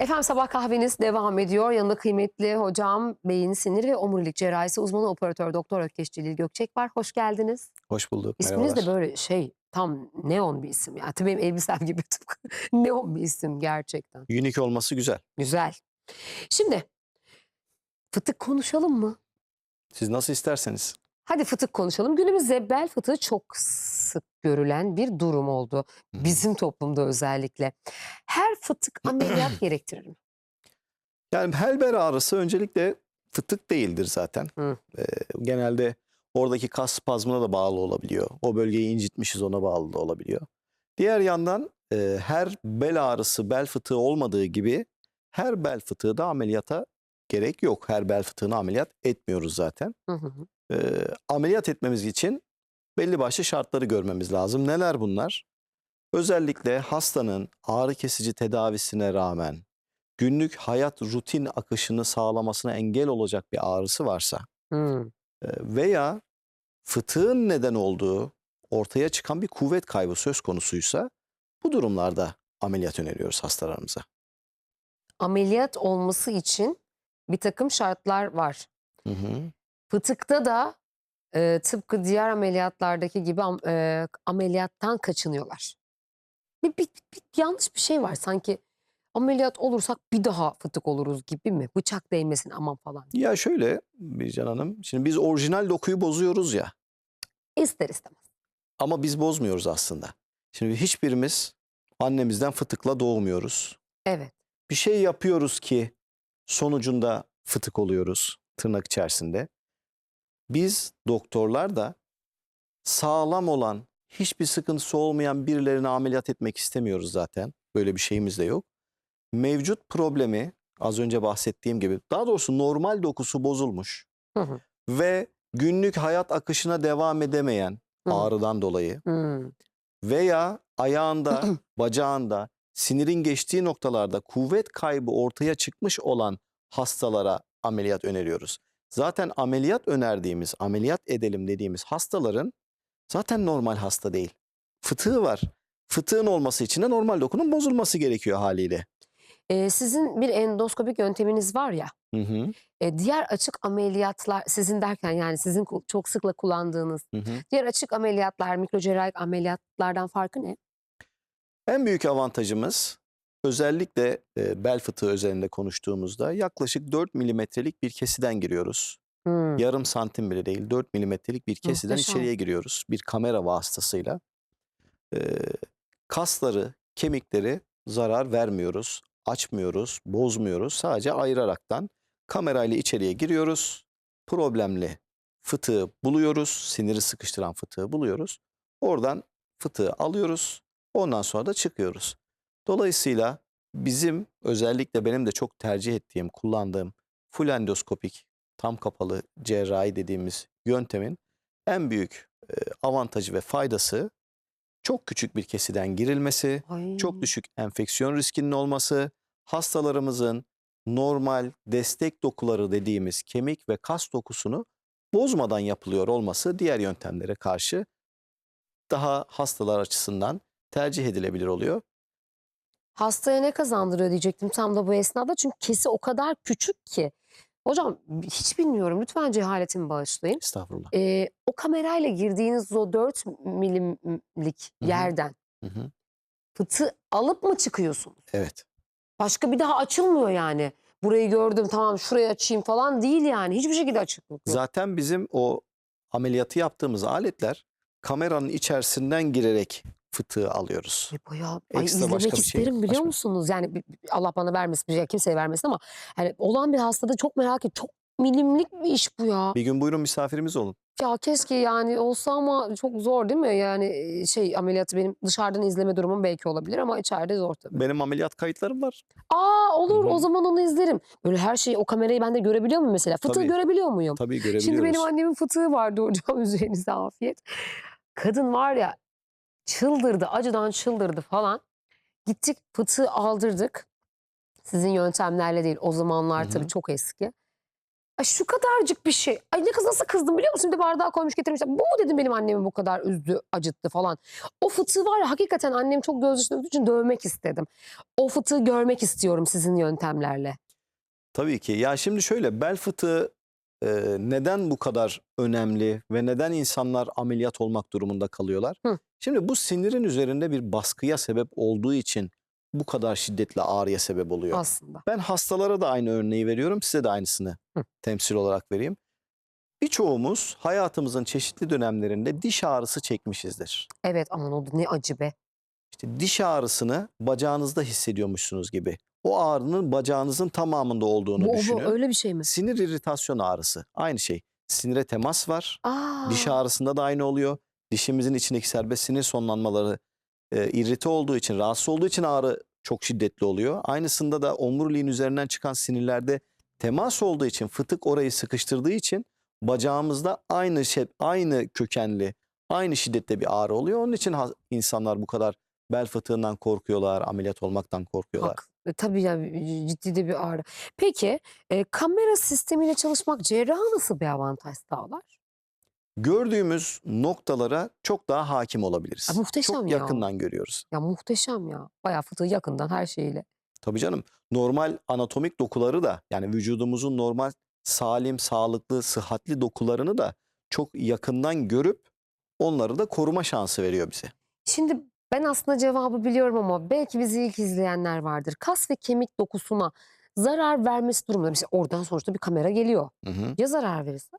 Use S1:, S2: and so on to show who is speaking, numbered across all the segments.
S1: Efendim sabah kahveniz devam ediyor. Yanında kıymetli hocam beyin sinir ve omurilik cerrahisi uzmanı operatör doktor Ökkeş Celil Gökçek var. Hoş geldiniz.
S2: Hoş bulduk.
S1: İsminiz de
S2: merhabalar.
S1: böyle şey tam neon bir isim. Yani tabii benim elbisem gibi tıpkı neon bir isim gerçekten.
S2: Unique olması güzel.
S1: Güzel. Şimdi fıtık konuşalım mı?
S2: Siz nasıl isterseniz.
S1: Hadi fıtık konuşalım. Günümüzde bel fıtığı çok sık görülen bir durum oldu. Bizim toplumda özellikle. Her fıtık ameliyat gerektirir mi?
S2: Yani helber ağrısı öncelikle fıtık değildir zaten.
S1: Hı.
S2: Ee, genelde oradaki kas spazmına da bağlı olabiliyor. O bölgeyi incitmişiz ona bağlı da olabiliyor. Diğer yandan e, her bel ağrısı bel fıtığı olmadığı gibi her bel fıtığı da ameliyata gerek yok. Her bel fıtığını ameliyat etmiyoruz zaten.
S1: Hı hı.
S2: Ee, ameliyat etmemiz için belli başlı şartları görmemiz lazım. Neler bunlar? Özellikle hastanın ağrı kesici tedavisine rağmen günlük hayat rutin akışını sağlamasına engel olacak bir ağrısı varsa e, veya fıtığın neden olduğu ortaya çıkan bir kuvvet kaybı söz konusuysa bu durumlarda ameliyat öneriyoruz hastalarımıza.
S1: Ameliyat olması için bir takım şartlar var.
S2: Hı hı.
S1: Fıtıkta da e, tıpkı diğer ameliyatlardaki gibi am- e, ameliyattan kaçınıyorlar. Bir, bir- bir- yanlış bir şey var sanki ameliyat olursak bir daha fıtık oluruz gibi mi? Bıçak değmesin aman falan.
S2: Ya şöyle Bircan Hanım, şimdi biz orijinal dokuyu bozuyoruz ya.
S1: İster istemez.
S2: Ama biz bozmuyoruz aslında. Şimdi hiçbirimiz annemizden fıtıkla doğmuyoruz.
S1: Evet.
S2: Bir şey yapıyoruz ki sonucunda fıtık oluyoruz tırnak içerisinde. Biz doktorlar da sağlam olan, hiçbir sıkıntısı olmayan birilerini ameliyat etmek istemiyoruz zaten. Böyle bir şeyimiz de yok. Mevcut problemi az önce bahsettiğim gibi daha doğrusu normal dokusu bozulmuş
S1: Hı hı.
S2: ve günlük hayat akışına devam edemeyen
S1: Hı hı.
S2: ağrıdan dolayı
S1: Hmm.
S2: veya ayağında, bacağında, sinirin geçtiği noktalarda kuvvet kaybı ortaya çıkmış olan hastalara ameliyat öneriyoruz. Zaten ameliyat önerdiğimiz, ameliyat edelim dediğimiz hastaların zaten normal hasta değil. Fıtığı var. Fıtığın olması için de normal dokunun bozulması gerekiyor haliyle.
S1: E, sizin bir endoskopik yönteminiz var ya.
S2: Hı hı,
S1: e, diğer açık ameliyatlar sizin derken yani sizin çok sıkla kullandığınız
S2: hı hı.
S1: diğer açık ameliyatlar, mikrocerrahik ameliyatlardan farkı ne?
S2: En büyük avantajımız özellikle e, bel fıtığı üzerinde konuştuğumuzda yaklaşık 4 milimetrelik bir kesiden giriyoruz.
S1: Hmm.
S2: yarım santim bile değil 4 milimetrelik bir kesiden
S1: Muhteşem.
S2: içeriye giriyoruz bir kamera vasıtasıyla. Ee, kasları, kemikleri zarar vermiyoruz, açmıyoruz, bozmuyoruz. Sadece ayıraraktan kamerayla içeriye giriyoruz. Problemli fıtığı buluyoruz, siniri sıkıştıran fıtığı buluyoruz. Oradan fıtığı alıyoruz, ondan sonra da çıkıyoruz. Dolayısıyla bizim özellikle benim de çok tercih ettiğim, kullandığım full endoskopik tam kapalı cerrahi dediğimiz yöntemin en büyük avantajı ve faydası çok küçük bir kesiden girilmesi,
S1: Ay.
S2: çok düşük enfeksiyon riskinin olması, hastalarımızın normal destek dokuları dediğimiz kemik ve kas dokusunu bozmadan yapılıyor olması diğer yöntemlere karşı daha hastalar açısından tercih edilebilir oluyor.
S1: Hastaya ne kazandırıyor diyecektim tam da bu esnada. Çünkü kesi o kadar küçük ki. Hocam hiç bilmiyorum. Lütfen cehaletimi bağışlayın.
S2: Estağfurullah.
S1: Ee, o kamerayla girdiğiniz o 4 milimlik
S2: Hı hı.
S1: yerden
S2: Hı hı.
S1: fıtığı alıp mı çıkıyorsunuz?
S2: Evet.
S1: Başka bir daha açılmıyor yani. Burayı gördüm tamam şurayı açayım falan değil yani. Hiçbir şekilde açıklık yok.
S2: Zaten bizim o ameliyatı yaptığımız aletler kameranın içerisinden girerek fıtığı alıyoruz.
S1: Ay bayağı ay
S2: Ekstra
S1: izlemek
S2: başka bir şey
S1: isterim biliyor
S2: açmıyor.
S1: musunuz? Yani bi- Allah bana vermesin, ya kimseye vermesin ama yani olan bir hastada çok merak et. Çok milimlik bir iş bu ya.
S2: Bir gün buyurun misafirimiz olun.
S1: Ya keşke yani olsa ama çok zor değil mi? Yani e, şey ameliyatı benim dışarıdan izleme durumum belki olabilir ama içeride zor tabii.
S2: Benim ameliyat kayıtlarım var.
S1: Aa olur o
S2: hı.
S1: zaman onu izlerim. Böyle her şeyi o kamerayı ben de görebiliyor muyum mesela? Fıtığı
S2: Tabii.
S1: görebiliyor muyum?
S2: Tabii görebiliyoruz.
S1: Şimdi benim annemin fıtığı vardı hocam üzerinize afiyet. Kadın var ya çıldırdı acıdan çıldırdı falan. Gittik fıtığı aldırdık. Sizin yöntemlerle değil o zamanlar
S2: Hı
S1: tabii çok eski. Ay şu kadarcık bir şey. Ay ne kız nasıl kızdım biliyor musun? Bir bardağa koymuş getirmişler. Bu mu dedim benim annemi bu kadar üzdü, acıttı falan. O fıtığı var ya hakikaten annem çok göz döktüğü için dövmek istedim. O fıtığı görmek istiyorum sizin yöntemlerle.
S2: Tabii ki. Ya şimdi şöyle bel fıtığı e, neden bu kadar önemli ve neden insanlar ameliyat olmak durumunda kalıyorlar?
S1: Hı.
S2: Şimdi bu sinirin üzerinde bir baskıya sebep olduğu için bu kadar şiddetli ağrıya sebep oluyor.
S1: Aslında.
S2: Ben hastalara da aynı örneği veriyorum, size de aynısını
S1: Hı.
S2: temsil olarak vereyim. Birçoğumuz hayatımızın çeşitli dönemlerinde diş ağrısı çekmişizdir.
S1: Evet aman oldu ne acı be.
S2: İşte diş ağrısını bacağınızda hissediyormuşsunuz gibi. O ağrının bacağınızın tamamında olduğunu
S1: Bu, bu
S2: düşünün.
S1: öyle bir şey mi?
S2: Sinir iritasyon ağrısı aynı şey. Sinire temas var.
S1: Aa,
S2: Diş ağrısında da aynı oluyor. Dişimizin içindeki serbest sinir sonlanmaları e, irrite olduğu için, rahatsız olduğu için ağrı çok şiddetli oluyor. Aynısında da omuriliğin üzerinden çıkan sinirlerde temas olduğu için, fıtık orayı sıkıştırdığı için bacağımızda aynı şey, aynı kökenli, aynı şiddette bir ağrı oluyor. Onun için insanlar bu kadar bel fıtığından korkuyorlar, ameliyat olmaktan korkuyorlar.
S1: Hak. E, tabii ya ciddi de bir ağrı. Peki e, kamera sistemiyle çalışmak cerraha nasıl bir avantaj sağlar?
S2: Gördüğümüz noktalara çok daha hakim olabiliriz.
S1: Ay, muhteşem
S2: çok
S1: ya.
S2: yakından görüyoruz.
S1: Ya muhteşem ya. Bayağı fıtığı yakından her şeyiyle.
S2: Tabii canım. Normal anatomik dokuları da yani vücudumuzun normal salim, sağlıklı, sıhhatli dokularını da çok yakından görüp onları da koruma şansı veriyor bize.
S1: Şimdi ben aslında cevabı biliyorum ama belki bizi ilk izleyenler vardır. Kas ve kemik dokusuna zarar vermesi durumunda. Mesela oradan sonuçta bir kamera geliyor.
S2: Hı hı.
S1: Ya zarar verirse?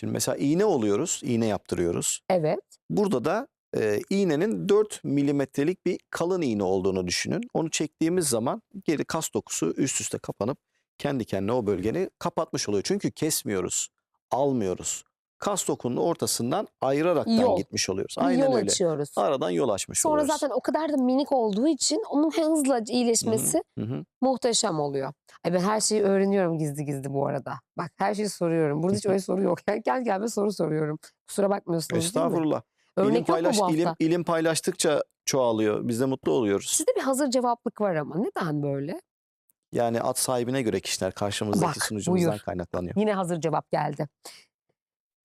S2: Şimdi mesela iğne oluyoruz, iğne yaptırıyoruz.
S1: Evet.
S2: Burada da e, iğnenin 4 milimetrelik bir kalın iğne olduğunu düşünün. Onu çektiğimiz zaman geri kas dokusu üst üste kapanıp kendi kendine o bölgeni kapatmış oluyor. Çünkü kesmiyoruz, almıyoruz. Kas dokunun ortasından ayıraraktan
S1: Yol.
S2: gitmiş oluyoruz. Aynen
S1: yol
S2: öyle.
S1: açıyoruz.
S2: Aradan yol açmış
S1: Sonra
S2: oluyoruz.
S1: zaten o kadar da minik olduğu için onun hızla iyileşmesi
S2: Hı hı.
S1: muhteşem oluyor. Ay ben her şeyi öğreniyorum gizli gizli bu arada. Bak her şeyi soruyorum. Burada hiç öyle soru yok. Yani gel gelme soru soruyorum. Kusura bakmıyorsunuz?
S2: Estağfurullah. İlim,
S1: Örnek yok mu
S2: paylaş,
S1: bu hafta?
S2: ilim, ilim paylaştıkça çoğalıyor. Biz de mutlu oluyoruz.
S1: Sizde bir hazır cevaplık var ama neden böyle?
S2: Yani at sahibine göre kişiler karşımızdaki
S1: Bak,
S2: sunucumuzdan
S1: buyur.
S2: kaynaklanıyor.
S1: Yine hazır cevap geldi.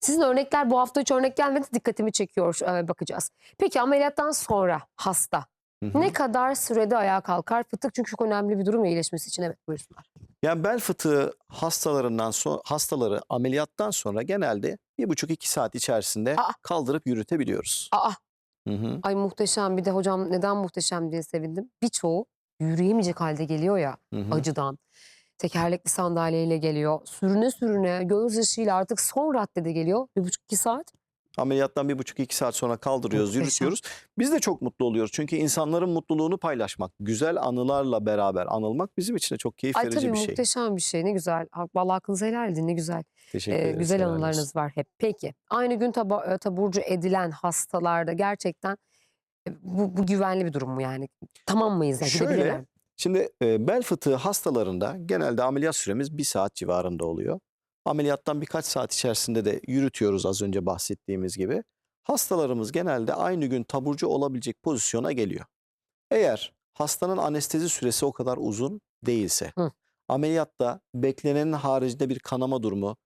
S1: Sizin örnekler bu hafta hiç örnek gelmedi. Dikkatimi çekiyor. Ee, bakacağız. Peki ameliyattan sonra hasta
S2: Hı hı.
S1: ne kadar sürede ayağa kalkar? Fıtık çünkü çok önemli bir durum ya iyileşmesi için. Evet buyursunlar.
S2: Yani bel fıtığı hastalarından sonra hastaları ameliyattan sonra genelde bir buçuk iki saat içerisinde
S1: Aa.
S2: kaldırıp yürütebiliyoruz.
S1: Aa
S2: Hı hı.
S1: ay muhteşem bir de hocam neden muhteşem diye sevindim. Birçoğu yürüyemeyecek halde geliyor ya
S2: Hı hı.
S1: acıdan. Tekerlekli sandalyeyle geliyor. Sürüne sürüne gözyaşıyla artık son raddede geliyor. Bir buçuk iki saat.
S2: Ameliyattan bir buçuk iki saat sonra kaldırıyoruz,
S1: Muhteşem.
S2: yürütüyoruz. Biz de çok mutlu oluyoruz. Çünkü insanların mutluluğunu paylaşmak, güzel anılarla beraber anılmak bizim için de çok keyif
S1: Ay
S2: verici
S1: tabii
S2: bir şey.
S1: muhteşem bir şey. Ne güzel. Vallahi hakkınızı helal edin. Ne güzel.
S2: Teşekkür
S1: Ee,
S2: ederiz.
S1: güzel anılarınız var hep. Peki aynı gün taba- e, taburcu edilen hastalarda gerçekten e, bu, bu güvenli bir durum mu yani? Tamam mıyız? ya
S2: Şöyle? Şimdi e, bel fıtığı hastalarında genelde ameliyat süremiz bir saat civarında oluyor. Ameliyattan birkaç saat içerisinde de yürütüyoruz az önce bahsettiğimiz gibi. Hastalarımız genelde aynı gün taburcu olabilecek pozisyona geliyor. Eğer hastanın anestezi süresi o kadar uzun değilse,
S1: Hı.
S2: ameliyatta beklenenin haricinde bir kanama durumu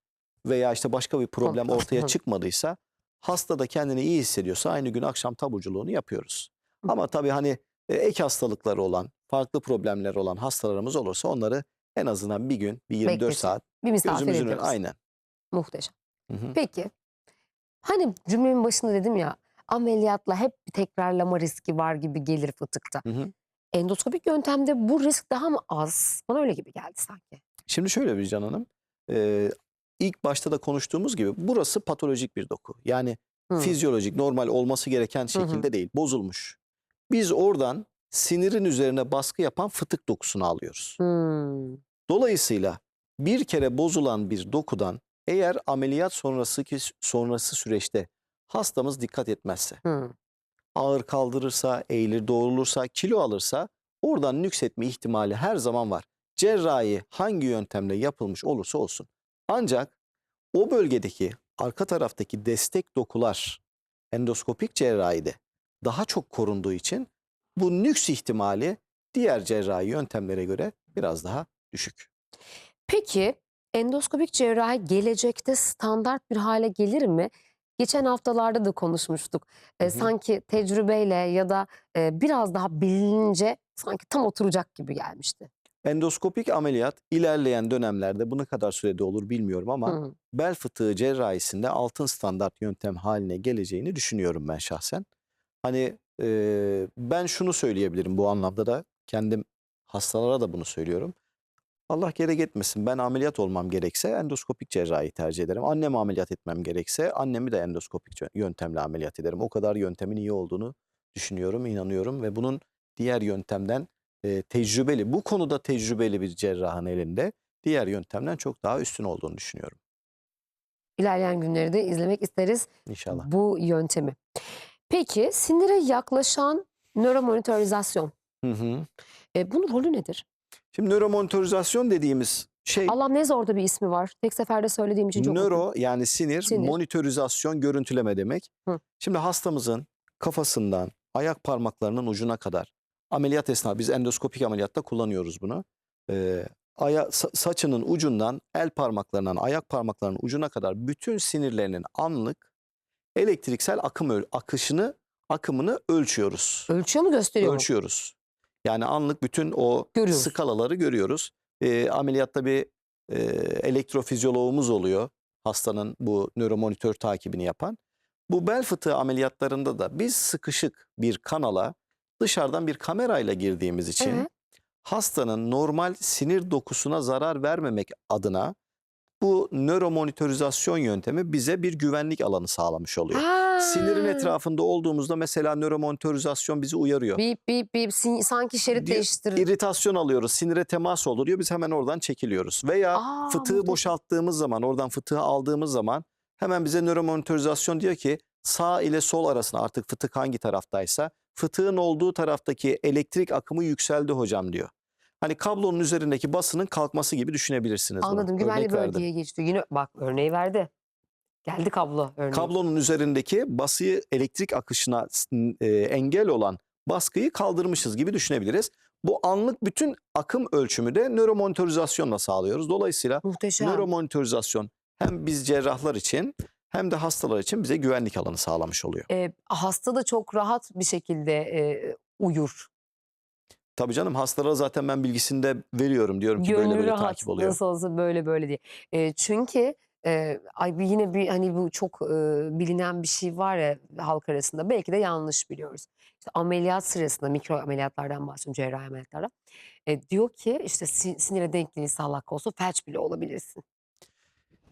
S2: veya işte başka bir problem ortaya çıkmadıysa, hasta da kendini iyi hissediyorsa aynı gün akşam taburculuğunu yapıyoruz. Ama tabii hani e, ek hastalıkları olan, farklı problemler olan hastalarımız olursa onları en azından bir gün, bir 24
S1: Bekletin.
S2: saat
S1: Bir misafir
S2: gözümüzün önüne
S1: ediyoruz.
S2: aynen.
S1: Muhteşem.
S2: Hı hı.
S1: Peki hani cümlemin başında dedim ya ameliyatla hep bir tekrarlama riski var gibi gelir fıtıkta.
S2: Hı hı.
S1: Endoskopik yöntemde bu risk daha mı az? Bana öyle gibi geldi sanki.
S2: Şimdi şöyle bir Can Hanım, e, ilk başta da konuştuğumuz gibi burası patolojik bir doku. Yani
S1: Hı.
S2: fizyolojik, normal olması gereken şekilde değil, bozulmuş. Biz oradan sinirin üzerine baskı yapan fıtık dokusunu alıyoruz.
S1: Hmm.
S2: Dolayısıyla bir kere bozulan bir dokudan eğer ameliyat sonrası sonrası süreçte hastamız dikkat etmezse,
S1: Hmm.
S2: ağır kaldırırsa, eğilir doğrulursa, kilo alırsa oradan nüksetme ihtimali her zaman var. Cerrahi hangi yöntemle yapılmış olursa olsun. Ancak o bölgedeki arka taraftaki destek dokular endoskopik cerrahide daha çok korunduğu için bu nüks ihtimali diğer cerrahi yöntemlere göre biraz daha düşük.
S1: Peki Endoskopik cerrahi gelecekte standart bir hale gelir mi? Geçen haftalarda da konuşmuştuk. E,
S2: Hı hı.
S1: sanki tecrübeyle ya da e, biraz daha bilinince sanki tam oturacak gibi gelmişti.
S2: Endoskopik ameliyat ilerleyen dönemlerde bu ne kadar sürede olur bilmiyorum ama
S1: Hı.
S2: bel fıtığı cerrahisinde altın standart yöntem haline geleceğini düşünüyorum ben şahsen. Hani e, ben şunu söyleyebilirim bu anlamda da kendim hastalara da bunu söylüyorum. Allah gerek etmesin ben ameliyat olmam gerekse endoskopik cerrahi tercih ederim. Annemi ameliyat etmem gerekse annemi de endoskopik yöntemle ameliyat ederim. O kadar yöntemin iyi olduğunu düşünüyorum, inanıyorum ve bunun diğer yöntemden e, tecrübeli, bu konuda tecrübeli bir cerrahın elinde diğer yöntemden çok daha üstün olduğunu düşünüyorum
S1: İlerleyen günleri de izlemek isteriz
S2: inşallah.
S1: bu yöntemi. Peki sinire yaklaşan nöromonitorizasyon.
S2: Hı hı.
S1: E, bunun rolü nedir?
S2: Şimdi nöromonitorizasyon dediğimiz şey
S1: Allah ne zor da bir ismi var. Tek seferde söylediğim için çok
S2: nöro yani sinir,
S1: Sinir.
S2: monitorizasyon, görüntüleme demek.
S1: Hı.
S2: Şimdi hastamızın kafasından ayak parmaklarının ucuna kadar ameliyat esnasında biz endoskopik ameliyatta kullanıyoruz bunu. Ee, aya, sa- saçının ucundan el parmaklarından ayak parmaklarının ucuna kadar bütün sinirlerinin anlık elektriksel akım akışını akımını ölçüyoruz.
S1: Ölçüyor mu gösteriyor mu?
S2: ölçüyoruz. Yani anlık bütün o
S1: Görüyoruz.
S2: skalaları görüyoruz. Ee, ameliyatta bir e, elektrofizyoloğumuz oluyor. Hastanın bu nöromonitör takibini yapan. Bu bel fıtığı ameliyatlarında da biz sıkışık bir kanala dışarıdan bir kamerayla girdiğimiz için
S1: Evet.
S2: hastanın normal sinir dokusuna zarar vermemek adına bu nöromonitorizasyon yöntemi bize bir güvenlik alanı sağlamış oluyor. Sinirin
S1: Ha.
S2: etrafında olduğumuzda mesela nöromonitorizasyon bizi uyarıyor.
S1: Bip bip bip sin- sanki şerit
S2: Diyor-
S1: değiştirir.
S2: İritasyon alıyoruz, sinire temas oluyor. Biz hemen oradan çekiliyoruz. Veya
S1: Aa,
S2: fıtığı
S1: muhteşem.
S2: boşalttığımız zaman, oradan fıtığı aldığımız zaman hemen bize nöromonitorizasyon diyor ki sağ ile sol arasında artık fıtık hangi taraftaysa fıtığın olduğu taraftaki elektrik akımı yükseldi hocam diyor. Hani kablonun üzerindeki basının kalkması gibi düşünebilirsiniz bunu.
S1: Anladım.
S2: Örnek
S1: Güvenli
S2: verdim.
S1: bölgeye geçti. Yine bak örneği verdi. Geldi kablo örneği.
S2: Kablonun üzerindeki basıyı elektrik akışına e, engel olan baskıyı kaldırmışız gibi düşünebiliriz. Bu anlık bütün akım ölçümü de nöromonitorizasyonla sağlıyoruz. Dolayısıyla
S1: Muhteşem.
S2: nöromonitorizasyon hem biz cerrahlar için hem de hastalar için bize güvenlik alanı sağlamış oluyor.
S1: Ee, hasta da çok rahat bir şekilde e, uyur.
S2: Tabii canım hastalara zaten ben bilgisini de veriyorum diyorum ki böyle
S1: Gönlü
S2: böyle
S1: rahat
S2: takip oluyor.
S1: nasıl olsa böyle böyle diye. E, çünkü e, ay yine bir hani bu çok e, bilinen bir şey var ya halk arasında. Belki de yanlış biliyoruz. İşte ameliyat sırasında mikro ameliyatlardan bahsediyorum cerrahi ameliyatlardan. E, diyor ki işte si- sinire denk değilse Allah korusun felç bile olabilirsin.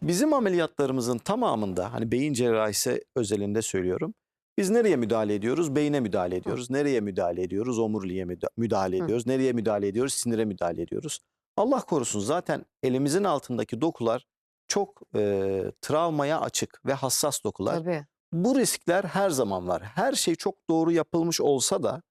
S2: Bizim ameliyatlarımızın tamamında hani beyin cerrahisi özelinde söylüyorum. Biz nereye müdahale ediyoruz? Beyne müdahale ediyoruz. Nereye müdahale ediyoruz? Omuriliğe müda- müdahale
S1: Hı.
S2: ediyoruz. Nereye müdahale ediyoruz? Sinire müdahale ediyoruz. Allah korusun zaten elimizin altındaki dokular çok e, travmaya açık ve hassas dokular.
S1: Tabii.
S2: Bu riskler her zaman var. Her şey çok doğru yapılmış olsa da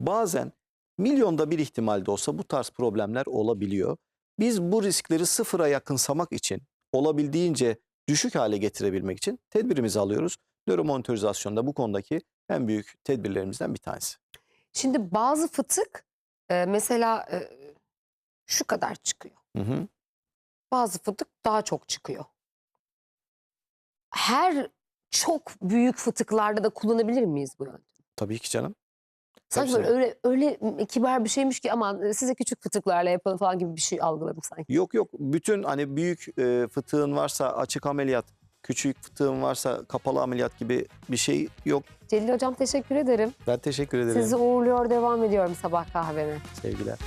S2: bazen milyonda bir ihtimalde olsa bu tarz problemler olabiliyor. Biz bu riskleri sıfıra yakınsamak için olabildiğince düşük hale getirebilmek için tedbirimizi alıyoruz. Nöromonitorizasyon da bu konudaki en büyük tedbirlerimizden bir tanesi.
S1: Şimdi bazı fıtık e, mesela e, şu kadar çıkıyor.
S2: Hı hı.
S1: Bazı fıtık daha çok çıkıyor. Her çok büyük fıtıklarda da kullanabilir miyiz bu yöntemi?
S2: Tabii ki canım.
S1: Sanki böyle öyle öyle kibar bir şeymiş ki aman e, size küçük fıtıklarla yapalım falan gibi bir şey algıladım sanki.
S2: Yok yok bütün hani büyük e, fıtığın varsa açık ameliyat, küçük fıtığın varsa kapalı ameliyat gibi bir şey yok.
S1: Celil Hocam teşekkür ederim.
S2: Ben teşekkür ederim.
S1: Sizi uğurluyor devam ediyorum sabah kahveme.
S2: Sevgiler.